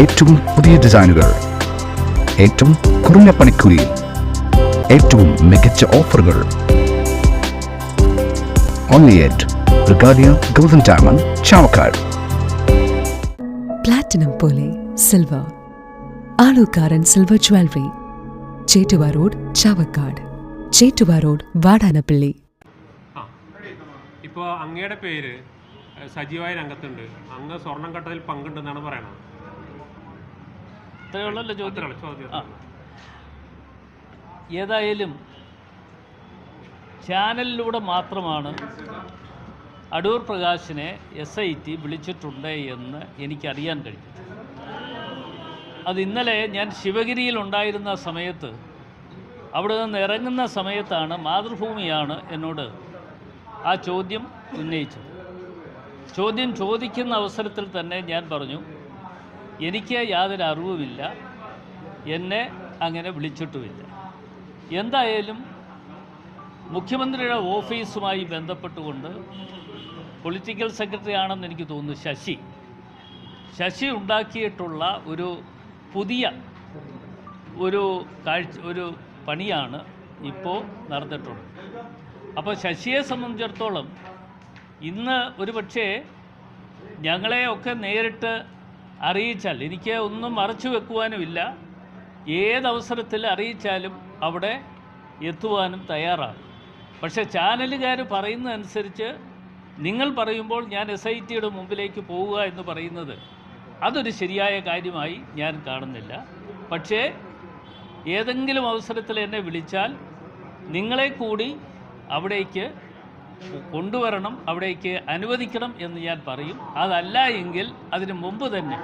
ഏറ്റവും പുതിയ ഡിസൈനുകൾ. ഏറ്റവും കുറഞ്ഞ പണിക്കൂലിയിൽ ഏറ്റവും മികച്ച ഓഫറുകൾ. Only at Regalia golden diamond Chavakkad platinum പോലെ silver Alukkaran silver jewellery Chettuva road Chavakkad Chettuva road Vadanappally ഇപ്പോൾ അങ്ങയുടെ പേര് സജീവായ രംഗത്തുണ്ട്. അങ്ങ് സ്വർണം കട്ടതിൽ പങ്കുണ്ടെന്നാണ് പറയണത്. ഇത്രയുള്ളല്ലോ ചോദ്യം? അത്രയുള്ളൂ ചോദ്യം ആ. ഏതായാലും ചാനലിലൂടെ മാത്രമാണ് അടൂർ പ്രകാശിനെ എസ് ഐ ടി വിളിച്ചിട്ടുണ്ട് എന്ന് എനിക്കറിയാൻ കഴിഞ്ഞു അത് ഇന്നലെ ഞാൻ ശിവഗിരിയിൽ ഉണ്ടായിരുന്ന സമയത്ത് അവിടെ നിന്ന് ഇറങ്ങുന്ന സമയത്താണ് മാതൃഭൂമിയാണ് എന്നോട് ആ ചോദ്യം ഉന്നയിച്ചത്. ചോദ്യം ചോദിക്കുന്ന അവസരത്തിൽ തന്നെ ഞാൻ പറഞ്ഞു എനിക്ക് യാതൊരു അറിവുമില്ല. എന്നെ അങ്ങനെ വിളിച്ചിട്ടുമില്ല. എന്തായാലും മുഖ്യമന്ത്രിയുടെ ഓഫീസുമായി ബന്ധപ്പെട്ടുകൊണ്ട് പൊളിറ്റിക്കൽ സെക്രട്ടറി ആണെന്ന് എനിക്ക് തോന്നുന്നു ശശി. ശശി ഉണ്ടാക്കിയിട്ടുള്ള ഒരു പുതിയ ഒരു കാഴ്ച ഒരു പണിയാണ് ഇപ്പോൾ നടന്നിട്ടുള്ളത്. അപ്പോൾ ശശിയെ സംബന്ധിച്ചിടത്തോളം ഇന്ന് ഒരു പക്ഷേ ഞങ്ങളെയൊക്കെ നേരിട്ട് അറിയിച്ചാൽ എനിക്ക് ഒന്നും മറച്ചു വെക്കുവാനുമില്ല ഏതവസരത്തിൽ അറിയിച്ചാലും അവിടെ എത്തുവാനും തയ്യാറാണ്. പക്ഷേ ചാനലുകാർ പറയുന്നതനുസരിച്ച് നിങ്ങൾ പറയുമ്പോൾ ഞാൻ എസ് ഐ ടിയുടെ മുമ്പിലേക്ക് പോവുക എന്ന് പറയുന്നത് അതൊരു ശരിയായ കാര്യമായി ഞാൻ കാണുന്നില്ല. പക്ഷേ ഏതെങ്കിലും അവസരത്തിൽ എന്നെ വിളിച്ചാൽ നിങ്ങളെ കൂടി അവിടേക്ക് കൊണ്ടുവരണം അവിടേക്ക് അനുവദിക്കണം എന്ന് ഞാൻ പറയും. അതല്ല എങ്കിൽ അതിന് മുമ്പ് തന്നെ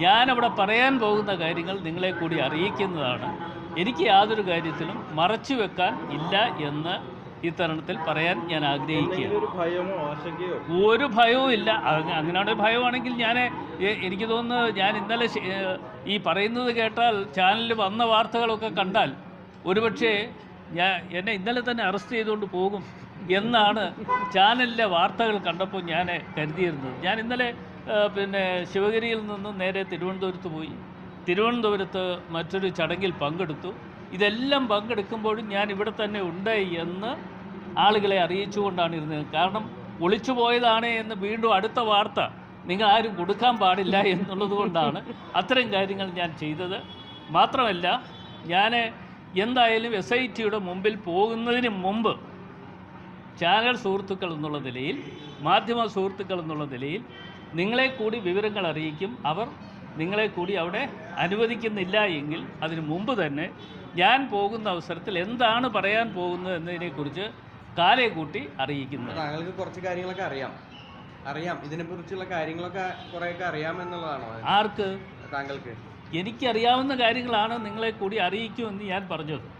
ഞാനവിടെ പറയാൻ പോകുന്ന കാര്യങ്ങൾ നിങ്ങളെ കൂടി അറിയിക്കുന്നതാണ്. എനിക്ക് യാതൊരു കാര്യത്തിലും മറച്ചു വെക്കാൻ ഇല്ല എന്ന് ഈ തരണത്തിൽ പറയാൻ ഞാൻ ആഗ്രഹിക്കുകയാണ്. ഒരു ഭയവും ഇല്ല. അങ്ങ- അങ്ങനെയാണ് ഭയമാണെങ്കിൽ ഞാൻ എനിക്ക് തോന്നുന്നത് ഞാൻ ഇന്നലെ ഈ പറയുന്നത് കേട്ടാൽ ചാനലിൽ വന്ന വാർത്തകളൊക്കെ കണ്ടാൽ ഒരുപക്ഷേ ഞാൻ എന്നെ ഇന്നലെ തന്നെ അറസ്റ്റ് ചെയ്തുകൊണ്ട് പോകും. എന്നാണ് ചാനലിലെ വാർത്തകൾ കണ്ടപ്പോൾ ഞാൻ കരുതിയിരുന്നത്. ഞാൻ ഇന്നലെ പിന്നെ ശിവഗിരിയിൽ നിന്ന് നേരെ തിരുവനന്തപുരത്ത് പോയി. തിരുവനന്തപുരത്ത് മറ്റൊരു ചടങ്ങിൽ പങ്കെടുത്തു. ഇതെല്ലാം പങ്കെടുക്കുമ്പോഴും ഞാൻ ഇവിടെ തന്നെ ഉണ്ട് എന്ന് ആളുകളെ അറിയിച്ചുകൊണ്ടാണ് ഇരുന്നത്. കാരണം ഒളിച്ചു പോയതാണ് എന്ന് വീണ്ടും അടുത്ത വാർത്ത നിങ്ങൾ ആരും കൊടുക്കാൻ പാടില്ല എന്നുള്ളത് കൊണ്ടാണ് അത്തരം കാര്യങ്ങൾ ഞാൻ ചെയ്തത്. മാത്രമല്ല ഞാൻ എന്തായാലും എസ് ഐ ടിയുടെ മുമ്പിൽ പോകുന്നതിന് മുമ്പ് ചാനൽ സുഹൃത്തുക്കൾ എന്നുള്ള നിലയിൽ മാധ്യമ സുഹൃത്തുക്കൾ എന്നുള്ള നിലയിൽ നിങ്ങളെ കൂടി വിവരങ്ങൾ അറിയിക്കും. അവർ നിങ്ങളെ കൂടി അവിടെ അനുവദിക്കുന്നില്ല എങ്കിൽ അതിനു മുമ്പ് തന്നെ ഞാൻ പോകുന്ന അവസരത്തിൽ എന്താണ് പറയാൻ പോകുന്നത് എന്നതിനെക്കുറിച്ച് കാലെ കൂട്ടി അറിയിക്കുന്നത്. താങ്കൾക്ക് കുറച്ച് കാര്യങ്ങളൊക്കെ അറിയാം. അറിയാം. ഇതിനെക്കുറിച്ചുള്ള കാര്യങ്ങളൊക്കെ കുറേയൊക്കെ അറിയാം എന്നുള്ളതാണോ ആർക്ക്? താങ്കൾക്ക്. എനിക്കറിയാവുന്ന കാര്യങ്ങളാണ് നിങ്ങളെ കൂടി അറിയിക്കുമെന്ന് ഞാൻ പറഞ്ഞത്.